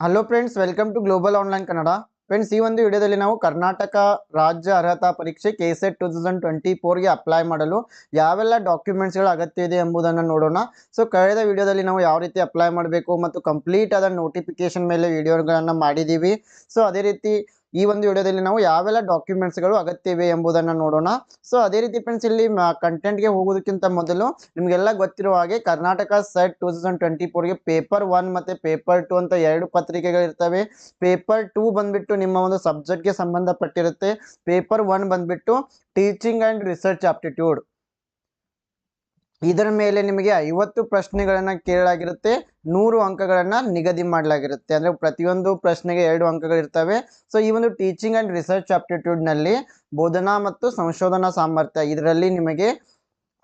Hello friends welcome to global online Kannada friends ಈ ಒಂದು ವಿಡಿಯೋದಲ್ಲಿ ನಾವು ಕರ್ನಾಟಕ ರಾಜ್ಯ ಅರ್ಹತಾ ಪರೀಕ್ಷೆ K set two thousand twenty ಫೋರ್ಗೆ apply ಮಾಡಲು ಯಾವೆಲ್ಲ ಡಾಕ್ಯುಮೆಂಟ್ಸ್ಗಳ ಅಗತ್ಯ ಇದೆ ಎಂಬುದನ್ನು ನೋಡೋಣ. ಸೊ ಕಳೆದ ವಿಡಿಯೋದಲ್ಲಿ ನಾವು ಯಾವ ರೀತಿ ಅಪ್ಲೈ ಮಾಡಬೇಕು ಮತ್ತು ಕಂಪ್ಲೀಟ್ ಆದ ನೋಟಿಫಿಕೇಶನ್ ಮೇಲೆ ವಿಡಿಯೋಗಳನ್ನು ಮಾಡಿದ್ದೀವಿ ಸೊ ಅದೇ ರೀತಿ ಈ ಒಂದು ವಿಡಿಯೋದಲ್ಲಿ ನಾವು ಯಾವೆಲ್ಲ ಡಾಕ್ಯುಮೆಂಟ್ಸ್ಗಳು ಅಗತ್ಯವಿವೆ ಎಂಬುದನ್ನು ನೋಡೋಣ. ಸೊ ಅದೇ ರೀತಿ ಫ್ರೆಂಡ್ಸ್ ಇಲ್ಲಿ ಕಂಟೆಂಟ್ಗೆ ಹೋಗೋದಕ್ಕಿಂತ ಮೊದಲು ನಿಮಗೆಲ್ಲ ಗೊತ್ತಿರುವ ಹಾಗೆ Karnataka SET two thousand twenty ಫೋರ್ಗೆ paper one ಮತ್ತು ಪೇಪರ್ ಟು ಅಂತ ಎರಡು ಪತ್ರಿಕೆಗಳಿರ್ತವೆ ಪೇಪರ್ ಟೂ ಬಂದ್ಬಿಟ್ಟು ನಿಮ್ಮ ಒಂದು ಸಬ್ಜೆಕ್ಟ್ಗೆ ಸಂಬಂಧಪಟ್ಟಿರುತ್ತೆ. ಪೇಪರ್ ಒನ್ ಬಂದ್ಬಿಟ್ಟು ಟೀಚಿಂಗ್ ಆ್ಯಂಡ್ ರಿಸರ್ಚ್ ಆಪ್ಟಿಟ್ಯೂಡ್ ಇದರ ಮೇಲೆ ನಿಮಗೆ ಐವತ್ತು ಪ್ರಶ್ನೆಗಳನ್ನು ಕೇಳಲಾಗಿರುತ್ತೆ, ನೂರು ಅಂಕಗಳನ್ನು ನಿಗದಿ ಮಾಡಲಾಗಿರುತ್ತೆ. ಅಂದರೆ ಪ್ರತಿಯೊಂದು ಪ್ರಶ್ನೆಗೆ ಎರಡು ಅಂಕಗಳಿರ್ತವೆ ಸೊ ಈ ಒಂದು ಟೀಚಿಂಗ್ ಆ್ಯಂಡ್ ರಿಸರ್ಚ್ ಆಪ್ಟಿಟ್ಯೂಡ್ನಲ್ಲಿ ಬೋಧನಾ ಮತ್ತು ಸಂಶೋಧನಾ ಸಾಮರ್ಥ್ಯ ಇದರಲ್ಲಿ ನಿಮಗೆ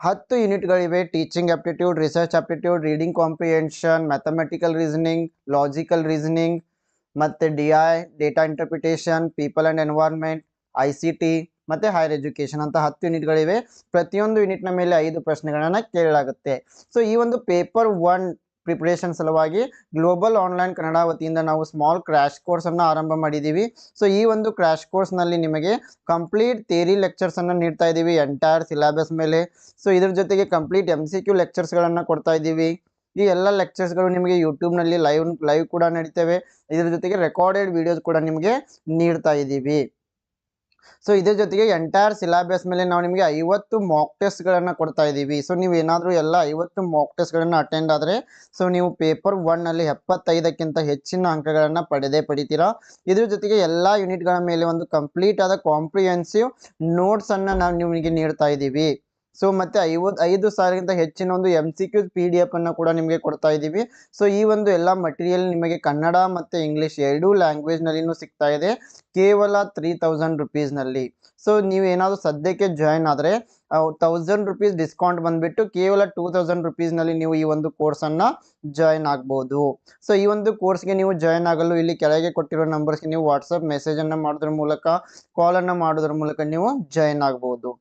ಹತ್ತು ಯೂನಿಟ್ಗಳಿವೆ teaching aptitude research aptitude reading comprehension mathematical reasoning logical reasoning ಮತ್ತು D I data interpretation people and environment I C T ಮತ್ತು ಹೈಯರ್ ಎಜುಕೇಷನ್ ಅಂತ ಹತ್ತು ಯೂನಿಟ್ಗಳಿವೆ ಪ್ರತಿಯೊಂದು ಯೂನಿಟ್ನ ಮೇಲೆ ಐದು ಪ್ರಶ್ನೆಗಳನ್ನು ಕೇಳಲಾಗುತ್ತೆ. ಸೊ ಈ ಒಂದು ಪೇಪರ್ ಒನ್ ಪ್ರಿಪ್ರೇಷನ್ ಸಲುವಾಗಿ ಗ್ಲೋಬಲ್ ಆನ್ಲೈನ್ ಕನ್ನಡ ವತಿಯಿಂದ ನಾವು ಸ್ಮಾಲ್ ಕ್ರ್ಯಾಶ್ ಕೋರ್ಸನ್ನು ಆರಂಭ ಮಾಡಿದ್ದೀವಿ ಸೊ ಈ ಒಂದು ಕ್ರ್ಯಾಶ್ ಕೋರ್ಸ್ನಲ್ಲಿ ನಿಮಗೆ ಕಂಪ್ಲೀಟ್ ಥೇರಿ ಲೆಕ್ಚರ್ಸನ್ನು ನೀಡ್ತಾ ಇದ್ದೀವಿ ಎಂಟೈರ್ ಸಿಲೆಬಸ್ ಮೇಲೆ. ಸೊ ಇದ್ರ ಜೊತೆಗೆ ಕಂಪ್ಲೀಟ್ ಎಂ ಸಿ ಕ್ಯೂ ಲೆಕ್ಚರ್ಸ್ಗಳನ್ನು ಕೊಡ್ತಾ ಇದ್ದೀವಿ ಈ ಎಲ್ಲ ಲೆಕ್ಚರ್ಸ್ಗಳು ನಿಮಗೆ ಯೂಟ್ಯೂಬ್ನಲ್ಲಿ ಲೈವ್ ಲೈವ್ ಕೂಡ ನಡೀತವೆ. ಇದ್ರ ಜೊತೆಗೆ ರೆಕಾರ್ಡೆಡ್ ವಿಡಿಯೋಸ್ ಕೂಡ ನಿಮಗೆ ನೀಡ್ತಾ ಇದ್ದೀವಿ ಸೊ ಇದ್ರ ಜೊತೆಗೆ ಎಂಟೈರ್ ಸಿಲಾಬಸ್ ಮೇಲೆ ನಾವು ನಿಮಗೆ ಐವತ್ತು ಮಾಕ್ ಟೆಸ್ಟ್ಗಳನ್ನು ಕೊಡ್ತಾ ಇದ್ದೀವಿ. ಸೊ ನೀವು ಏನಾದರೂ ಎಲ್ಲ ಐವತ್ತು ಮಾಕ್ ಟೆಸ್ಟ್ಗಳನ್ನು ಅಟೆಂಡ್ ಆದರೆ ಸೊ ನೀವು ಪೇಪರ್ ಒನ್ನಲ್ಲಿ ಎಪ್ಪತ್ತೈದಕ್ಕಿಂತ ಹೆಚ್ಚಿನ ಅಂಕಗಳನ್ನು ಪಡೆದೇ ಪಡಿತೀರಾ? ಇದ್ರ ಜೊತೆಗೆ ಎಲ್ಲ ಯೂನಿಟ್ಗಳ ಮೇಲೆ ಒಂದು ಕಂಪ್ಲೀಟ್ ಆದ ಕಾಂಪ್ರಿಹೆನ್ಸಿವ್ ನೋಟ್ಸನ್ನು ನಾವು ನಿಮಗೆ ನೀಡ್ತಾ ಇದ್ದೀವಿ. ಸೊ ಮತ್ತೆ ಐವತ್ತು ಐದು ಸಾವಿರಕ್ಕಿಂತ ಹೆಚ್ಚಿನ ಒಂದು M C Q P D F ಅನ್ನು ಕೂಡ ನಿಮಗೆ ಕೊಡ್ತಾ ಇದ್ದೀವಿ. ಸೊ ಈ ಒಂದು ಎಲ್ಲ ಮಟೀರಿಯಲ್ ನಿಮಗೆ ಕನ್ನಡ ಮತ್ತು ಇಂಗ್ಲೀಷ್ ಎರಡೂ ಲ್ಯಾಂಗ್ವೇಜ್ನಲ್ಲಿನೂ ಸಿಗ್ತಾ ಇದೆ. ಕೇವಲ ತ್ರೀ ತೌಸಂಡ್ ರುಪೀಸ್ನಲ್ಲಿ ಸೊ ನೀವು ಏನಾದರೂ ಸದ್ಯಕ್ಕೆ ಜಾಯ್ನ್ ಆದರೆ ತೌಸಂಡ್ ರುಪೀಸ್ ಡಿಸ್ಕೌಂಟ್ ಬಂದುಬಿಟ್ಟು ಕೇವಲ ಟೂ ತೌಸಂಡ್ ರುಪೀಸ್ನಲ್ಲಿ ನೀವು ಈ ಒಂದು ಕೋರ್ಸನ್ನು ಜಾಯ್ನ್ ಆಗ್ಬೋದು. ಸೊ ಈ ಒಂದು ಕೋರ್ಸ್ಗೆ ನೀವು ಜಾಯ್ನ್ ಆಗಲು ಇಲ್ಲಿ ಕೆಳಗೆ ಕೊಟ್ಟಿರೋ ನಂಬರ್ಸ್ಗೆ ನೀವು ವಾಟ್ಸಪ್ ಮೆಸೇಜನ್ನು ಮಾಡೋದ್ರ ಮೂಲಕ ಕಾಲನ್ನು ಮಾಡೋದ್ರ ಮೂಲಕ ನೀವು ಜಾಯ್ನ್ ಆಗ್ಬೋದು.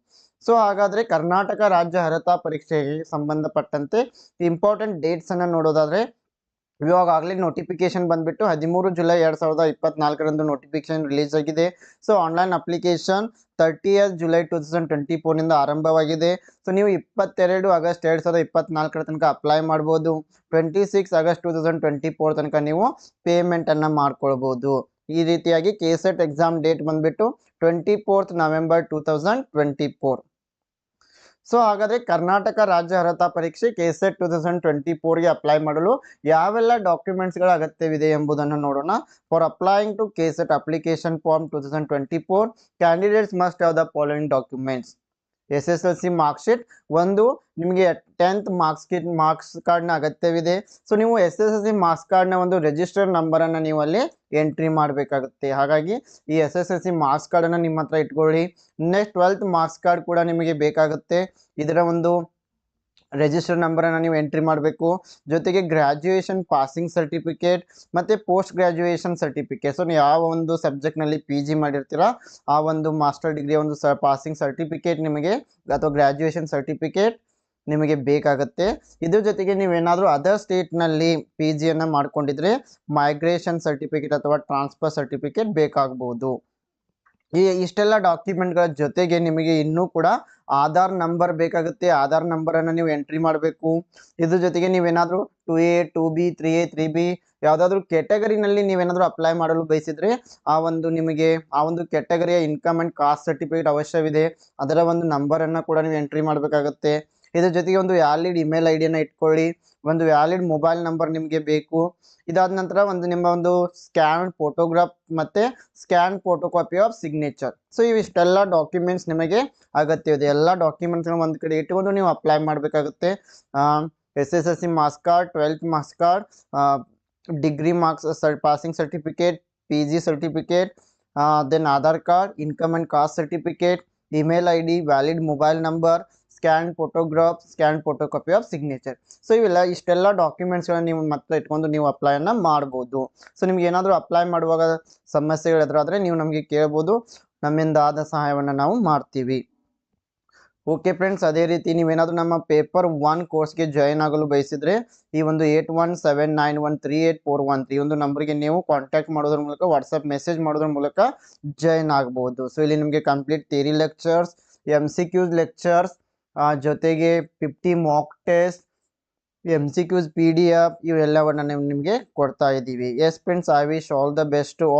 ಸೊ ಹಾಗಾದರೆ ಕರ್ನಾಟಕ ರಾಜ್ಯ ಅರ್ಹತಾ ಪರೀಕ್ಷೆಗೆ ಸಂಬಂಧಪಟ್ಟಂತೆ ಇಂಪಾರ್ಟೆಂಟ್ ಡೇಟ್ಸನ್ನು ನೋಡೋದಾದರೆ ಇವಾಗಲೇ ನೋಟಿಫಿಕೇಶನ್ ಬಂದುಬಿಟ್ಟು ಹದಿಮೂರು ಜುಲೈ ಎರಡು ಸಾವಿರದ ಇಪ್ಪತ್ನಾಲ್ಕರಂದು ನೋಟಿಫಿಕೇಶನ್ ರಿಲೀಸ್ ಆಗಿದೆ. So online application thirtieth July two thousand twenty ಫೋರ್ನಿಂದ ಆರಂಭವಾಗಿದೆ. ಸೊ ನೀವು ಇಪ್ಪತ್ತೆರಡು ಆಗಸ್ಟ್ ಎರಡು ಸಾವಿರದ ಇಪ್ಪತ್ನಾಲ್ಕರ ತನಕ ಅಪ್ಲೈ ಮಾಡ್ಬೋದು. Twenty six August two thousand twenty four ತನಕ ನೀವು ಪೇಮೆಂಟನ್ನು ಮಾಡ್ಕೊಳ್ಬೋದು. ಈ ರೀತಿಯಾಗಿ ಕೆ ಸೆಟ್ ಎಕ್ಸಾಮ್ ಡೇಟ್ ಬಂದುಬಿಟ್ಟು twenty fourth November two thousand twenty four so ಹಾಗಾದರೆ ಕರ್ನಾಟಕ ರಾಜ್ಯ ಅರ್ಹತಾ ಪರೀಕ್ಷೆ K set two thousand twenty ಫೋರ್ಗೆ apply ಮಾಡಲು ಯಾವೆಲ್ಲ ಡಾಕ್ಯುಮೆಂಟ್ಸ್ಗಳ ಅಗತ್ಯವಿದೆ ಎಂಬುದನ್ನು ನೋಡೋಣ. For applying to K set application form two thousand twenty four candidates must have the following documents S S L C mark sheet ಒಂದು, ನಿಮಗೆ ಟೆಂತ್ ಮಾರ್ಕ್ಸ್ ಕಿಟ್ ಮಾರ್ಕ್ಸ್ ಕಾರ್ಡ್ನ ಅಗತ್ಯವಿದೆ. ಸೊ ನೀವು S S L C marks ಕಾರ್ಡ್ನ ಒಂದು register ನಂಬರನ್ನು ನೀವು ಅಲ್ಲಿ ಎಂಟ್ರಿ ಮಾಡಬೇಕಾಗುತ್ತೆ. ಹಾಗಾಗಿ ಈ S S L C marks ಕಾರ್ಡನ್ನು ನಿಮ್ಮ ಹತ್ರ ಇಟ್ಕೊಳ್ಳಿ. ನೆಕ್ಸ್ಟ್ ಟ್ವೆಲ್ತ್ ಮಾರ್ಕ್ಸ್ ಕಾರ್ಡ್ ಕೂಡ ನಿಮಗೆ ಬೇಕಾಗುತ್ತೆ. ಇದರ ಒಂದು ರಿಜಿಸ್ಟರ್ ನಂಬರನ್ನು ನೀವು ಎಂಟ್ರಿ ಮಾಡಬೇಕು. ಜೊತೆಗೆ ಗ್ರ್ಯಾಜುಯೇಷನ್ ಪಾಸಿಂಗ್ ಸರ್ಟಿಫಿಕೇಟ್ ಮತ್ತು ಪೋಸ್ಟ್ ಗ್ರ್ಯಾಜುಯೇಷನ್ ಸರ್ಟಿಫಿಕೇಟ್. ಸೊ ಯಾವ ಒಂದು ಸಬ್ಜೆಕ್ಟ್ನಲ್ಲಿ ಪಿ ಜಿ ಮಾಡಿರ್ತೀರ, ಆ ಒಂದು ಮಾಸ್ಟರ್ ಡಿಗ್ರಿ ಒಂದು ಸ ಪಾಸಿಂಗ್ ಸರ್ಟಿಫಿಕೇಟ್ ನಿಮಗೆ ಅಥವಾ ಗ್ರ್ಯಾಜುಯೇಷನ್ ಸರ್ಟಿಫಿಕೇಟ್ ನಿಮಗೆ ಬೇಕಾಗುತ್ತೆ. ಇದ್ರ ಜೊತೆಗೆ ನೀವೇನಾದರೂ ಅದರ್ ಸ್ಟೇಟ್ನಲ್ಲಿ ಪಿ ಜಿಯನ್ನು ಮಾಡ್ಕೊಂಡಿದ್ರೆ ಮೈಗ್ರೇಷನ್ ಸರ್ಟಿಫಿಕೇಟ್ ಅಥವಾ ಟ್ರಾನ್ಸ್ಫರ್ ಸರ್ಟಿಫಿಕೇಟ್ ಬೇಕಾಗ್ಬೋದು. ಈ ಇಷ್ಟೆಲ್ಲ ಡಾಕ್ಯುಮೆಂಟ್ಗಳ ಜೊತೆಗೆ ನಿಮಗೆ ಇನ್ನೂ ಕೂಡ ಆಧಾರ್ ನಂಬರ್ ಬೇಕಾಗುತ್ತೆ. ಆಧಾರ್ ನಂಬರನ್ನು ನೀವು ಎಂಟ್ರಿ ಮಾಡಬೇಕು. ಇದ್ರ ಜೊತೆಗೆ ನೀವೇನಾದರೂ two A two B three A three B ಯಾವುದಾದ್ರೂ ಕೆಟಗರಿನಲ್ಲಿ ನೀವೇನಾದರೂ ಅಪ್ಲೈ ಮಾಡಲು ಬಯಸಿದರೆ ಆ ಒಂದು ನಿಮಗೆ, ಆ ಒಂದು ಕೆಟಗರಿಯ ಇನ್ಕಮ್ ಆ್ಯಂಡ್ ಕಾಸ್ಟ್ ಸರ್ಟಿಫಿಕೇಟ್ ಅವಶ್ಯವಿದೆ. ಅದರ ಒಂದು ನಂಬರನ್ನು ಕೂಡ ನೀವು ಎಂಟ್ರಿ ಮಾಡಬೇಕಾಗುತ್ತೆ. ಇದ್ರ ಜೊತೆಗೆ ಒಂದು ವ್ಯಾಲಿಡ್ ಇಮೇಲ್ ಐ ಡಿಯನ್ನು ಇಟ್ಕೊಳ್ಳಿ, ಒಂದು ವ್ಯಾಲಿಡ್ ಮೊಬೈಲ್ ನಂಬರ್ ನಿಮಗೆ ಬೇಕು. ಇದಾದ ನಂತರ ಒಂದು ನಿಮ್ಮ ಒಂದು ಸ್ಕ್ಯಾನ್ ಫೋಟೋಗ್ರಾಫ್ ಮತ್ತು scan photo copy of signature so ಇವಿಷ್ಟೆಲ್ಲ documents ನಿಮಗೆ ಅಗತ್ಯವಿದೆ ಎಲ್ಲ ಡಾಕ್ಯುಮೆಂಟ್ಸ್ನ ಒಂದು ಕಡೆ ಇಟ್ಕೊಂಡು ನೀವು ಅಪ್ಲೈ ಮಾಡಬೇಕಾಗುತ್ತೆ. S S S C marks card twelfth marks card degree marks passing certificate P G certificate then Aadhaar card income and caste certificate email I D valid mobile number scan photograph scan photo copy of signature so ಇವೆಲ್ಲ ಇಷ್ಟೆಲ್ಲ ಡಾಕ್ಯುಮೆಂಟ್ಸ್ಗಳನ್ನ ನೀವು ಮತ್ತೆ ಇಟ್ಕೊಂಡು ನೀವು ಅಪ್ಲೈನ ಮಾಡ್ಬೋದು. So ನಿಮ್ಗೆ ಏನಾದರೂ apply ಮಾಡುವಾಗ ಸಮಸ್ಯೆಗಳು ಎದುರಾದರೆ ನೀವು ನಮಗೆ ಕೇಳ್ಬೋದು. ನಮ್ಮಿಂದ ಆದ ಸಹಾಯವನ್ನು ನಾವು ಮಾಡ್ತೀವಿ. ಓಕೆ ಫ್ರೆಂಡ್ಸ್ ಅದೇ ರೀತಿ ನೀವೇನಾದರೂ ನಮ್ಮ ಪೇಪರ್ ಒನ್ ಕೋರ್ಸ್ಗೆ ಜಾಯಿನ್ ಆಗಲು ಬಯಸಿದರೆ ಈ ಒಂದು eight one seven nine one three eight four one three ಒಂದು ನಂಬರ್ಗೆ ನೀವು ಕಾಂಟ್ಯಾಕ್ಟ್ ಮಾಡೋದ್ರ ಮೂಲಕ ವಾಟ್ಸಪ್ ಮೆಸೇಜ್ ಮಾಡೋದ್ರ ಮೂಲಕ ಜಾಯಿನ್ ಆಗ್ಬೋದು. ಸೊ ಇಲ್ಲಿ ನಿಮಗೆ complete theory lectures M C Qs lectures ಜೊತೆಗೆ fifty mock test M C Qs P D F ಇವೆಲ್ಲವನ್ನು ನಿಮಗೆ ಕೊಡ್ತಾ ಇದ್ದೀವಿ yes friends I wish all the best all